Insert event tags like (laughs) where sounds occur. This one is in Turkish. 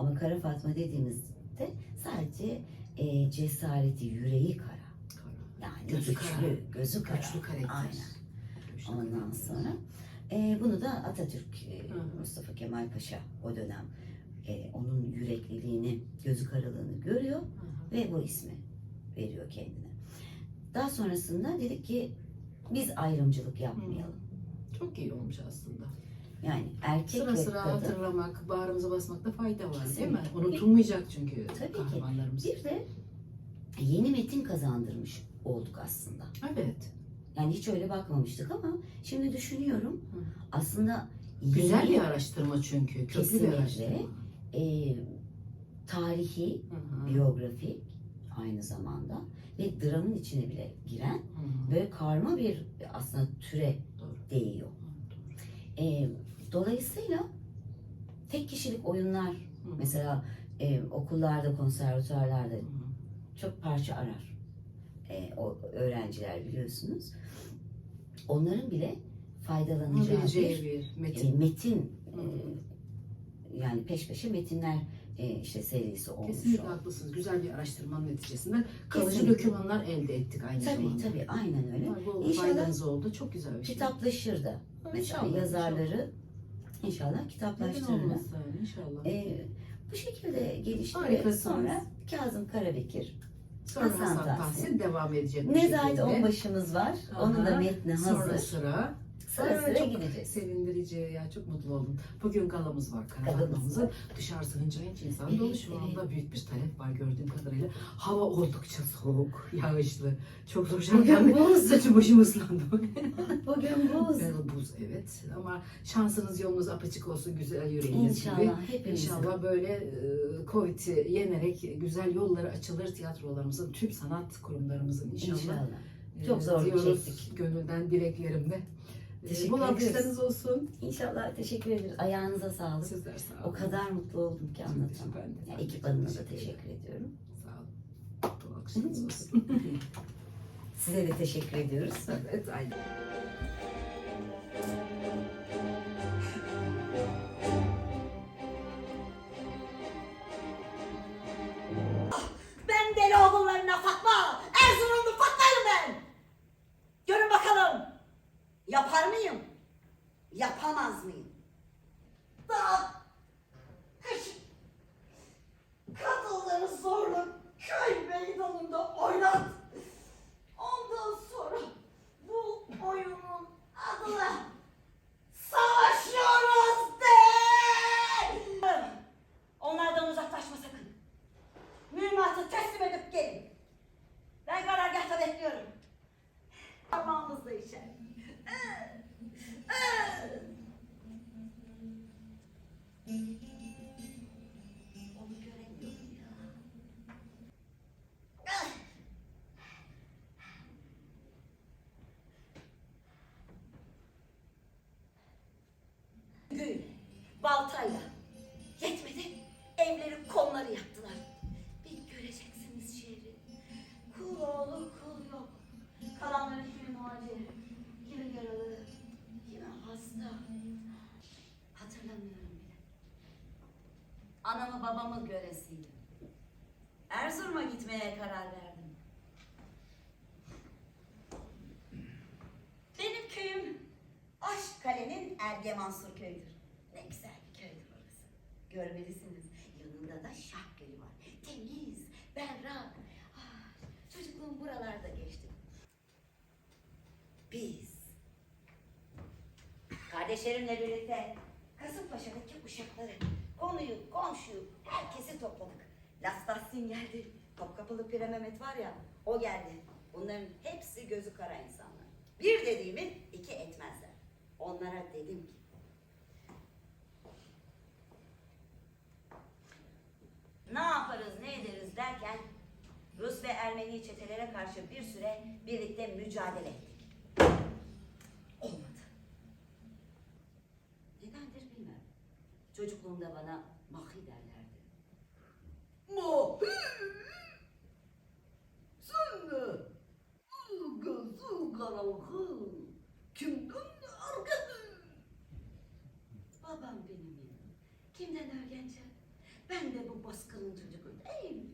Ama Kara Fatma dediğimizde sadece e, cesareti, yüreği kara. Yani Gözü güçlü, kara. gözü kara. Güçlü karakter. Aynen. Güçlü Ondan sonra e, bunu da Atatürk, e, Hı hı. Mustafa Kemal Paşa o dönem e, onun yürekliliğini, gözü karalığını görüyor Hı hı. ve bu ismi veriyor kendine. Daha sonrasında dedik ki biz ayrımcılık yapmayalım. Çok iyi olmuş aslında. Yani erkek Sıra ve sıra kadın. bağrımıza bağrımıza basmakta fayda var değil mi? Kesinlikle. Unutulmayacak çünkü Tabii ki. kahramanlarımız. Bir de yeni metin kazandırmış olduk aslında. Evet. Yani hiç öyle bakmamıştık ama şimdi düşünüyorum Hı. aslında Güzel yeni, bir araştırma çünkü. Köklü bir Kesinlikle. araştırma. e, tarihi, Hı biyografik aynı zamanda ve dramın içine bile giren hı. böyle karma bir aslında türe Doğru. değiyor. E, dolayısıyla tek kişilik oyunlar Hı mesela e, okullarda, konservatuarlarda Hı çok parça arar. E, o öğrenciler biliyorsunuz. Onların bile faydalanacağı bir bir e, metin. metin Hı. e, yani peş peşe metinler e, işte serisi olmuş. Kesinlikle haklısınız. Güzel bir araştırmanın neticesinde kalıcı Kesinlikle. dokümanlar elde ettik aynı Tabii zamanda. tabii aynen öyle. Bu İnşallah faydanız oldu. Çok güzel bir şey. Kitaplaşır da. Mesela İnşallah, yazarları inşallah kitaplaştırırlar. olmasın? İnşallah. E, bu şekilde gelişti ve Harikasınız. sonra Kazım Karabekir, Sonra Hasan Hasan Tahsin. Tahsin devam edecek. Nezahat. Onbaşımız var. Onun da Aha. metni Sonra hazır. sıra. Sıra Aa, sıra çok gideceğiz. Sevindirici ya çok mutlu oldum. Bugün galamız var var. Dışarısı hınca hınç insan dolu şu evet. anda büyük bir talep var gördüğüm kadarıyla. Hava oldukça soğuk, (laughs) yağışlı. Çok zor şartlarda buz. (laughs) saçım başım ıslandı. Bugün (laughs) buz. Merhaba buz evet ama şansınız yolunuz apaçık olsun güzel yüreğiniz gibi. İnşallah. İnşallah böyle e, Covid'i yenerek güzel yolları açılır tiyatrolarımızın, tüm sanat kurumlarımızın inşallah. İnşallah. E, Çok zor diyoruz çektik. Gönülden dileklerimle. E, Teşekkür Bol alkışlarınız olsun. İnşallah teşekkür ederiz. Ayağınıza sağlık. Sizler sağ olun. O kadar mutlu oldum ki anlatamam. ben de- Ya, ben de ekip adına da teşekkür teşekkür ediyorum. Sağ olun. Bol alkışlarınız olsun. (laughs) Size de teşekkür ediyoruz. evet aynen. Anamı babamı göresiydim. Erzurum'a gitmeye karar verdim. Benim köyüm Aşkale'nin Ergemansur köyüdür. Ne güzel bir köydür orası. Görmelisiniz. Yanında da Şah Gölü var. Temiz, berrak. Ah, çocukluğum buralarda geçti. Biz kardeşlerimle birlikte Kasımpaşa'daki uşakları, konuyu, komşuyu, herkesi topladık. Las geldi. Topkapılı Pire Mehmet var ya, o geldi. Bunların hepsi gözü kara insanlar. Bir dediğimi iki etmezler. Onlara dedim ki, ne yaparız ne ederiz derken Rus ve Ermeni çetelere karşı bir süre birlikte mücadele ettik. Çocukluğumda bana mahi derlerdi. Mahi? Sen mi? Gözü karanlığı. Kimden ergeni? Babam benim. Kimden ergeneceğim? Ben de çocuk. Ey